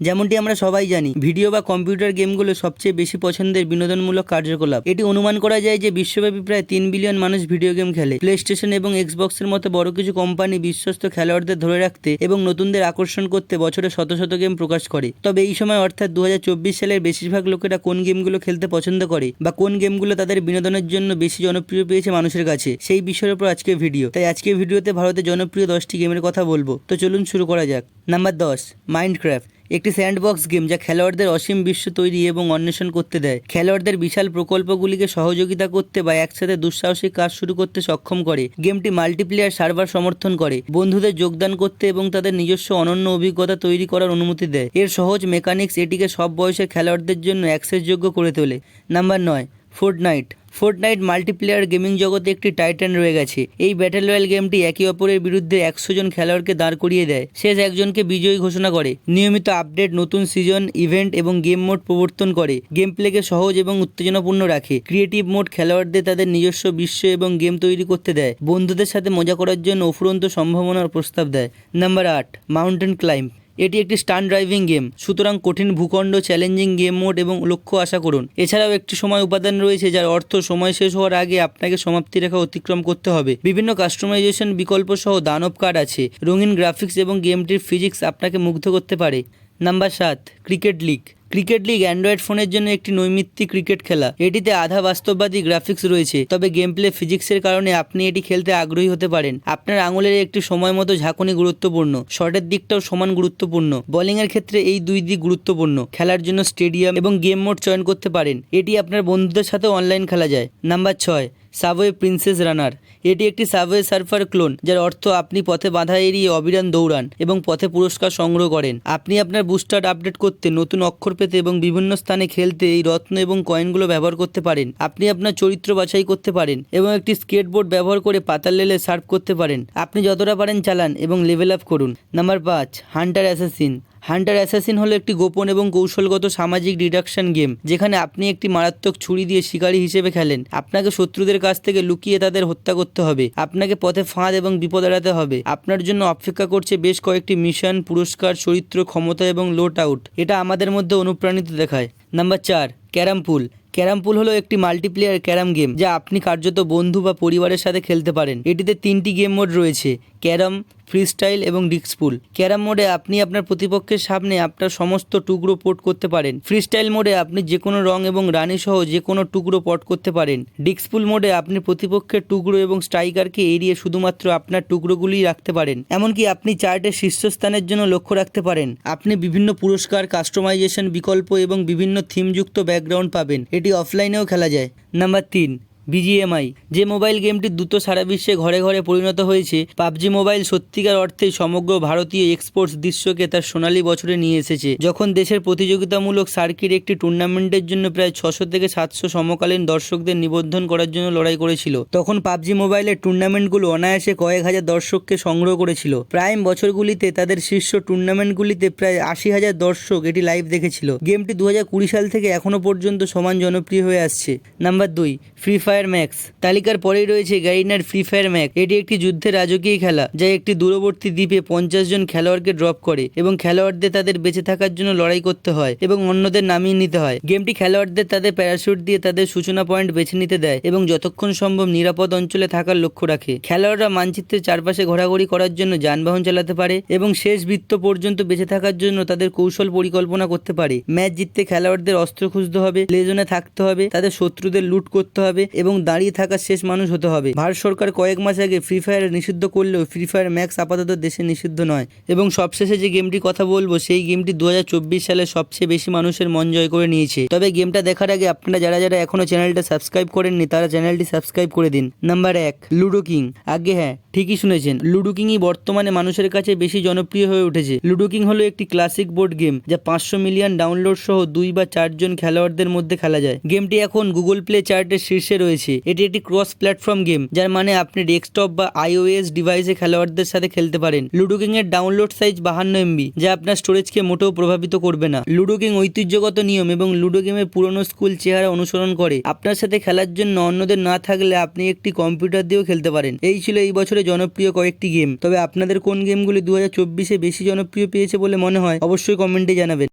যেমনটি আমরা সবাই জানি, ভিডিও বা কম্পিউটার গেমগুলো সবচেয়ে বেশি পছন্দের বিনোদনমূলক কার্যকলাপ। এটি অনুমান করা যায় যে বিশ্বব্যাপী প্রায় তিন বিলিয়ন মানুষ ভিডিও গেম খেলে। প্লে স্টেশন এবং এক্সবক্সের মতো বড় কিছু কোম্পানি বিশ্বস্ত খেলোয়াড়দের ধরে রাখতে এবং নতুনদের আকর্ষণ করতে বছরে শত শত গেম প্রকাশ করে। তবে এই সময় অর্থাৎ দু হাজার চব্বিশ সালের বেশিরভাগ লোকেরা কোন গেমগুলো খেলতে পছন্দ করে বা কোন গেমগুলো তাদের বিনোদনের জন্য বেশি জনপ্রিয় পেয়েছে মানুষের কাছে, সেই বিষয়ের উপর আজকে ভিডিও। তাই আজকে ভিডিওতে ভারতের জনপ্রিয় দশটি গেমের কথা বলব। তো চলুন শুরু করা যাক। নাম্বার দশ মাইন্ডক্রাফট একটি স্যান্ডবক্স গেম যা খেলোয়াড়দের অসীম বিশ্ব তৈরি এবং অন্বেষণ করতে দেয়। খেলোয়াড়দের বিশাল প্রকল্পগুলিকে সহযোগিতা করতে বা একসাথে দুঃসাহসিক কাজ শুরু করতে সক্ষম করে। গেমটি মাল্টিপ্লেয়ার সার্ভার সমর্থন করে, বন্ধুদের যোগদান করতে এবং তাদের নিজস্ব অনন্য অভিজ্ঞতা তৈরি করার অনুমতি দেয়। এর সহজ মেকানিক্স এটিকে সব বয়সের খেলোয়াড়দের জন্য অ্যাক্সেসযোগ্য করে তোলে। নাম্বার নয় ফোর্টনাইট ফোর্টনাইট মাল্টিপ্লেয়ার গেমিং জগতে একটি টাইটান রয়ে গেছে। এই ব্যাটেল রয়্যাল গেমটি একে অপরের বিরুদ্ধে একশো জন খেলোয়াড়কে দাঁড় করিয়ে দেয়। শেষ একজনকে বিজয়ী ঘোষণা করে। নিয়মিত আপডেট নতুন সিজন ইভেন্ট এবং গেম মোড প্রবর্তন করে। গেম প্লেকে সহজ এবং উত্তেজনাপূর্ণ রাখে। ক্রিয়েটিভ মোড খেলোয়াড়দের তাদের নিজস্ব বিশ্ব এবং গেম তৈরি করতে দেয়। বন্ধুদের সাথে মজা করার জন্য অফুরন্ত সম্ভাবনার প্রস্তাব দেয়। নাম্বার আট মাউন্টেন ক্লাইম্ব এটি একটি স্টান ড্রাইভিং গেম সুতরাং কঠিন ভূখণ্ড চ্যালেঞ্জিং গেম মোড এবং লক্ষ্য আশা করুন। এছাড়াও একটি সময় উপাদান রয়েছে যার অর্থ সময় শেষ হওয়ার আগে আপনাকে সমাপ্তি রেখা অতিক্রম করতে হবে। বিভিন্ন কাস্টমাইজেশন বিকল্প সহ দানব কার্ড আছে। রঙিন গ্রাফিক্স এবং গেমটির ফিজিক্স আপনাকে মুগ্ধ করতে পারে। নাম্বার সাত cricket league cricket league Android ফোনের জন্য একটি নৈমিত্তিক ক্রিকেট খেলা। এটিতে আধা বাস্তববাদী গ্রাফিক্স রয়েছে, তবে গেম প্লে ফিজিক্সের কারণে আপনি এটি খেলতে আগ্রহী হতে পারেন। আপনার আঙুলের একটি সময় মতো ঝাঁকুনি গুরুত্বপূর্ণ, শটের দিকটাও সমান গুরুত্বপূর্ণ। বোলিং এর ক্ষেত্রে এই দুই দিক গুরুত্বপূর্ণ, খেলার জন্য স্টেডিয়াম এবং গেম মোড চয়ন করতে পারেন। এটি আপনার বন্ধুদের সাথেও অনলাইন খেলা যায়। নাম্বার ছয়, সাবওয়ে প্রিন্সেস রানার। এটি একটি সাবওয়ে সার্ফার ক্লোন, যার অর্থ আপনি পথে বাধা এড়িয়ে অবিরাম দৌড়ান এবং পথে পুরস্কার সংগ্রহ করেন। আপনি আপনার বুস্টার আপডেট করতে নতুন অক্ষর পেতে এবং বিভিন্ন স্থানে খেলতে এই রত্ন এবং কয়েনগুলো ব্যবহার করতে পারেন। আপনি আপনার চরিত্র বাছাই করতে পারেন এবং একটি স্কেটবোর্ড ব্যবহার করে পাতাল লেলে সার্ভ করতে পারেন। আপনি যতটা পারেন চালান এবং লেভেল আপ করুন। নাম্বার পাঁচ হান্টার অ্যাসাসিন হান্টার অ্যাসাসিন হলো একটি গোপন এবং কৌশলগত সামাজিক ডিডাকশন গেম যেখানে আপনি একটি মারাত্মক ছুরি দিয়ে শিকারী হিসেবে খেলেন। আপনাকে শত্রুদের কাছ থেকে লুকিয়ে তাদের হত্যা করতে হবে। আপনাকে পথে ফাঁদ এবং বিপদ এড়াতে হবে। আপনার জন্য অপেক্ষা করছে বেশ কয়েকটি মিশন পুরস্কার, চরিত্র, ক্ষমতা এবং লোট আউট এটা আমাদের মধ্যে অনুপ্রাণিত দেখায়। নাম্বার চার ক্যারাম পুল ক্যারাম পুল হলো একটি মাল্টিপ্লেয়ার ক্যারাম গেম যা আপনি কার্যত বন্ধু বা পরিবারের সাথে খেলতে পারেন। এটিতে তিনটি গেম মোড রয়েছে। ক্যারাম, ফ্রিস্টাইল এবং ডিক্সপুল ক্যারাম মোডে আপনি আপনার প্রতিপক্ষের সামনে আপনার সমস্ত টুকরো পোর্ট করতে পারেন। ফ্রিস্টাইল মোডে আপনি যে কোনো রং এবং রানী সহ যে কোনো টুকরো পট করতে পারেন। ডিক্সপুল মোডে আপনি প্রতিপক্ষের টুকরো এবং স্ট্রাইকারকে এড়িয়ে শুধুমাত্র আপনার টুকরোগুলি রাখতে পারেন। এমনকি আপনি চার্টের শীর্ষস্থানের জন্য লক্ষ্য রাখতে পারেন। আপনি বিভিন্ন পুরস্কার কাস্টমাইজেশন বিকল্প এবং বিভিন্ন থিমযুক্ত ব্যাকগ্রাউন্ড পাবেন। এটি অফলাইনেও খেলা যায়। নাম্বার তিন বিজিএমআই যে মোবাইল গেমটি দ্রুত সারা বিশ্বে ঘরে ঘরে পরিণত হয়েছে, পাবজি মোবাইল সত্যিকার অর্থে সমগ্র ভারতীয় এক্সপোর্টস দৃশ্যকে তার সোনালী বছরে নিয়ে এসেছে। যখন দেশের প্রতিযোগিতামূলক সার্কিট একটি টুর্নামেন্টের জন্য প্রায় ছশো থেকে সাতশো সমকালীন দর্শকদের নিবন্ধন করার জন্য লড়াই করেছিল, তখন পাবজি মোবাইলের টুর্নামেন্টগুলো অনায়াসে কয়েক হাজার দর্শককে সংগ্রহ করেছিল। প্রাইম বছরগুলিতে তাদের শীর্ষ টুর্নামেন্টগুলিতে প্রায় আশি হাজার দর্শক এটি লাইভ দেখেছিল। গেমটি দু সাল থেকে এখনও পর্যন্ত সমান জনপ্রিয় হয়ে আসছে। নাম্বার দুই ফ্রি ফায়ার ম্যাক্স তালিকার পরেই রয়েছে গাইনার ফ্রি ফায়ার ম্যাক্স এটি একটি যুদ্ধের রাজকীয় খেলা, যা একটি দূরবর্তী দ্বীপে পঞ্চাশ জন খেলোয়াড়কে ড্রপ করে এবং খেলোয়াড়দের তাদের বেঁচে থাকার জন্য লড়াই করতে হয় এবং অন্যদের নামিয়ে নিতে হয়। গেমটি খেলোয়াড়দের তাদের প্যারাশুট দিয়ে তাদের সূচনা পয়েন্ট বেছে নিতে দেয় এবং যতক্ষণ সম্ভব নিরাপদ অঞ্চলে থাকার লক্ষ্য রাখে। খেলোয়াড়রা মানচিত্রের চারপাশে ঘোরাঘুরি করার জন্য যানবাহন চালাতে পারে এবং শেষ বৃত্ত পর্যন্ত বেঁচে থাকার জন্য তাদের কৌশল পরিকল্পনা করতে পারে। ম্যাচ জিততে খেলোয়াড়দের অস্ত্র খুঁজতে হবে প্লেজনে থাকতে হবে, তাদের শত্রুদের লুট করতে হবে এবং দাঁড়িয়ে থাকা শেষ মানুষ হতে হবে। ভারত সরকার কয়েক মাস আগে ফ্রি ফায়ার নিষিদ্ধ করলেও ফ্রি ফায়ার ম্যাক্স আপাতত দেশে নিষিদ্ধ নয়। এবং সবশেষে যে গেমটি কথা বলব, সেই গেমটি দু হাজার চব্বিশ সালে সবচেয়ে বেশি মানুষের মন জয় করে নিয়েছে। তবে গেমটা দেখার আগে আপনারা যারা যারা এখনও চ্যানেলটা সাবস্ক্রাইব করেননি, তারা চ্যানেলটি সাবস্ক্রাইব করে দিন। নাম্বার এক লুডো কিং আগে হ্যাঁ ঠিকই শুনেছেন লুডো কিংই বর্তমানে মানুষের কাছে বেশি জনপ্রিয় হয়ে উঠেছে। লুডো কিং হলো একটি ক্লাসিক বোর্ড গেম যা পাঁচশো মিলিয়ন ডাউনলোড সহ দুই বা চারজন খেলোয়াড়দের মধ্যে খেলা যায়। গেমটি এখন গুগল প্লে চার্টের শীর্ষে রয়েছে। রয়েছে। এটি একটি ক্রস প্ল্যাটফর্ম গেম যার মানে আপনি ডেস্কটপ বা আইওএস ডিভাইসে খেলোয়াড়দের সাথে খেলতে পারেন। লুডো কিং এর ডাউনলোড সাইজ বাহান্ন এমবি যা আপনার স্টোরেজকে মোটেও প্রভাবিত করবে না। লুডো কিং ঐতিহ্যগত নিয়ম এবং লুডো গেমের পুরনো স্কুল চেহারা অনুসরণ করে। আপনার সাথে খেলার জন্য অন্যদের না থাকলে আপনি একটি কম্পিউটার দিয়েও খেলতে পারেন। এই ছিল এই বছরে জনপ্রিয় কয়েকটি গেম তবে আপনাদের কোন গেমগুলি দু হাজার চব্বিশে বেশি জনপ্রিয় পেয়েছে বলে মনে হয়, অবশ্যই কমেন্টে জানাবেন।